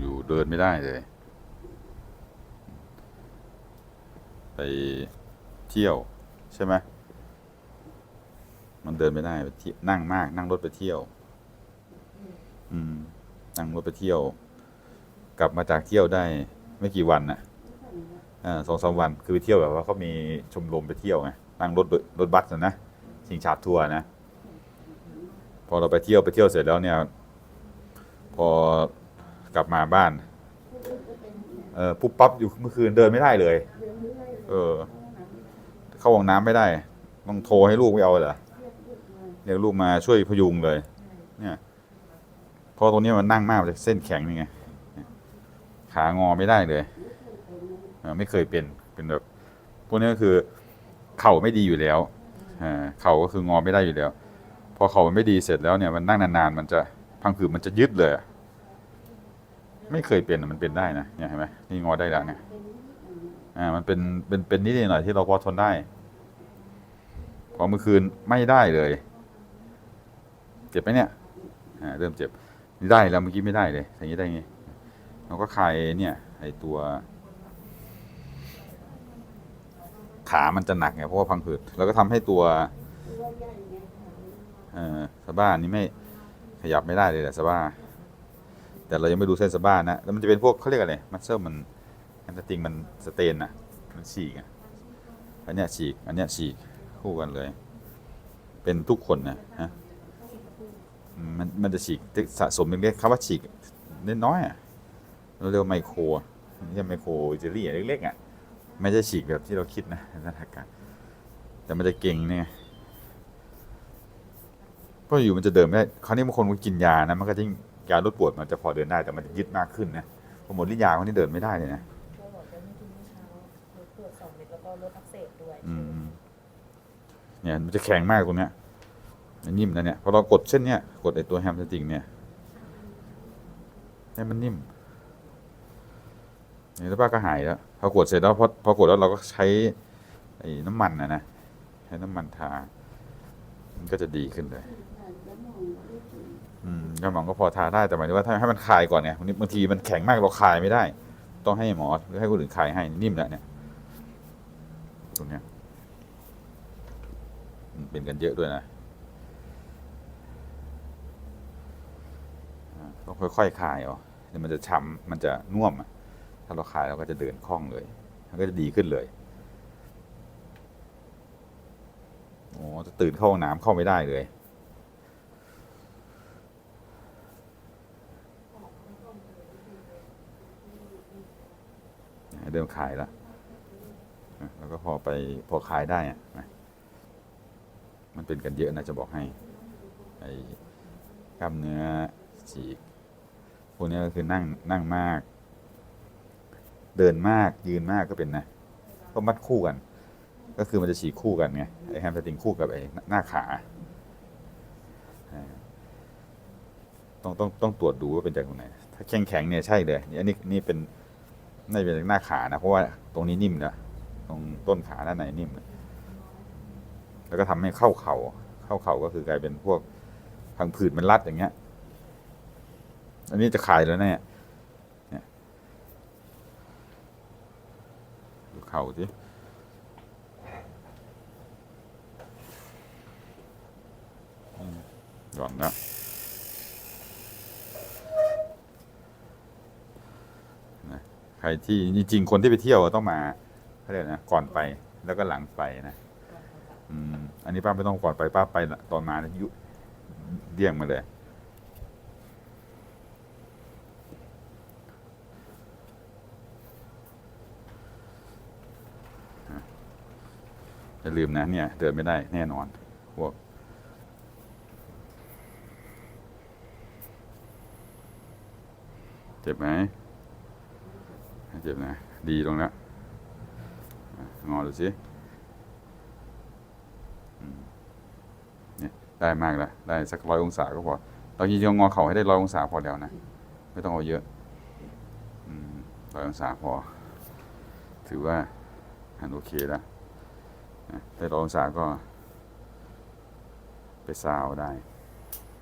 อยู่ๆเดินไม่ได้เลย ไปเที่ยวใช่ไหมมันเดินไม่ได้ไปเที่ยนั่งมาก นั่งรถไปเที่ยว อืม นั่งรถไปเที่ยว กลับมาจากเที่ยวได้ ไม่กี่วันน่ะอ่าสองสามวันคือไปเที่ยวแบบว่าเขามีชมรมไปเที่ยวไงนั่งรถรถบัสนะนะชิงชาบทัวร์นะ พอเราไปเที่ยวไปเที่ยวเสร็จแล้วเนี่ย พอ กลับมาบ้าน เออปุ๊บปั๊บอยู่เมื่อคืนเดินไม่ได้เลย เออ เข้าห้องน้ำไม่ได้ ต้องโทรให้ลูกไปเอาเหรอเรียกลูกมาช่วยพยุงเลย เนี่ยเพราะตรงนี้มันนั่งมากมันจะเส้นแข็งนี่ไงขางอไม่ได้เลยเออไม่เคยเป็นเป็นแบบพวกนี้ก็คือ เข่าไม่ดีอยู่แล้วอ่าเข่าก็คืองอไม่ได้อยู่แล้ว พอเข่ามันไม่ดีเสร็จแล้วเนี่ยมันนั่งนานๆมันจะพังผืดมันจะยึดเลยอะ ไม่เคยเป็นอะมันเป็นได้นะเนี่ยเห็นไหมนี่งอได้แล้วเนี่ยอ่ามันเป็นเป็นเป็นนิดหน่อยที่เราพอทนได้พอเมื่อคืนไม่ได้เลย เจ็บไหมเนี่ยอ่าเริ่มเจ็บได้แล้วเมื่อกี้ไม่ได้เลยอย่างนี้ได้ไงเราก็คลายเนี่ยไอตัว ขามันจะหนักไงเพราะว่าพังผืดแล้วก็ทำให้ตัวเออสะบ้านี่ไม่ขยับไม่ได้เลยแหละสะบ้า แต่เรายังไม่ดูเส้นสะบ้านะ แล้วมันจะเป็นพวกเขาเรียกอะไร มัสเซลมันอันจริงมันสเตนนะมันฉีกอันเนี้ยฉีก อันเนี้ยฉีกคู่กันเลย เป็นทุกคนนะฮะมันมันจะฉีกสะสมเล็กๆคำว่าฉีกเล็กน้อยอะเราเรียกว่าไมโครอะไม่ใช่ไมโครเจลลี่เล็กๆอะไม่ใช่ฉีกแบบที่เราคิดนะนสถานการณ์แต่มันจะเก่งเนี่ยเพราะอยู่มันจะเดินไม่ได้คราวนี้บางคนมันกินยานะมันก็ยิ่ง ยาลดปวดมันจะพอเดินได้แต่มันจะยึดมากขึ้นนะพอหมดฤทธิ์ยาคนนี้เดินไม่ได้เลยนะก็บอกจะไม่กินเมื่อเช้าลดตรวจสองเม็ดแล้วก็ลดอักเสบด้วยอืมเนี่ยมันจะแข็งมากตรงเนี้ยมันนิ่มนะเนี่ยพอเรากดเส้นเนี้ยกดไอตัวแฮมสตริงเนี่ยให้มันนิ่มเนี่ยแล้วป้าก็หายแล้วพอกดเสร็จแล้วพอพอกดแล้วเราก็ใช้ไอ้น้ำมันนะนะใช้น้ำมันทา มันก็จะดีขึ้นเลย อืมยาหมอก็พอทาได้แต่หมายถึงว่าถ้าให้มันคลายก่อนเนี่ยบางทีบางทีมันแข็งมากเราคลายไม่ได้ ต้องให้หมอหรือให้คนอื่นคลายให้นิ่มแล้วเนี่ยตรงเนี้ยเป็นกันเยอะด้วยนะต้องค่อยๆคลายเอาเดี๋ยวมันจะช้ำมันจะน่วมอะถ้าเราคลายเราก็จะเดินคล่องเลย มันก็จะดีขึ้นเลยโอ้จะตื่นเข้าห้องน้ำเข้าไม่ได้เลย เริ่มขายแล้วนะแล้วก็พอไปพอขายได้อะนะมันเป็นกันเยอะนะจะบอกให้ไอ้กล้ามเนื้อฉีกพวกนี้ก็คือนั่งนั่งมาก เดินมากยืนมากก็เป็นนะก็มัดคู่กัน ก็คือมันจะฉีกคู่กันไงไอ้แฮมสตริงคู่กับไอ้หน้าขาต้องต้องต้องตรวจดูว่าเป็นจากตรงไหน ถ้าแข็งแข็งเนี่ยใช่เลยอันนี้นี่เป็น น่าจะเป็นหน้าขานะ เพราะว่าตรงนี้นิ่มนะตรงต้นขาด้านในนิ่มนะแล้วก็ทำให้เข้าเขา่าเข้าเข่าก็คือกลายเป็นพวกพังผืดมันรัดอย่างเงี้ย อันนี้จะขายแล้วเนี่ยเนี่ยดูเข่าสิหย่อนแล้ว ใค รที่จริงๆคนที่ไปเที่ยวต้องมาเขาเรียกนะก่อนไปแล้วก็หลังไปนะอืมอันนี้ป้าไม่ต้องก่อนไปป้าไปตอนมานะยุเดี่ยงมาเลย อย่าลืมนะเนี่ย เดินไม่ได้แน่นอนพวกเจ็บไหม เจ็บนะ ดีตรงแล้วงอดูสิเนี่ยได้มากแล้ว ได้สักร้อยองศาก็พอเราจริงๆงอเข่าให้ได้ร้อยองศาพอแล้วนะ ไม่ต้องเอาเยอะร้อยองศาพอ ถือว่าอันโอเคแล้วได้ร้อยองศาก็ ไปซาวได้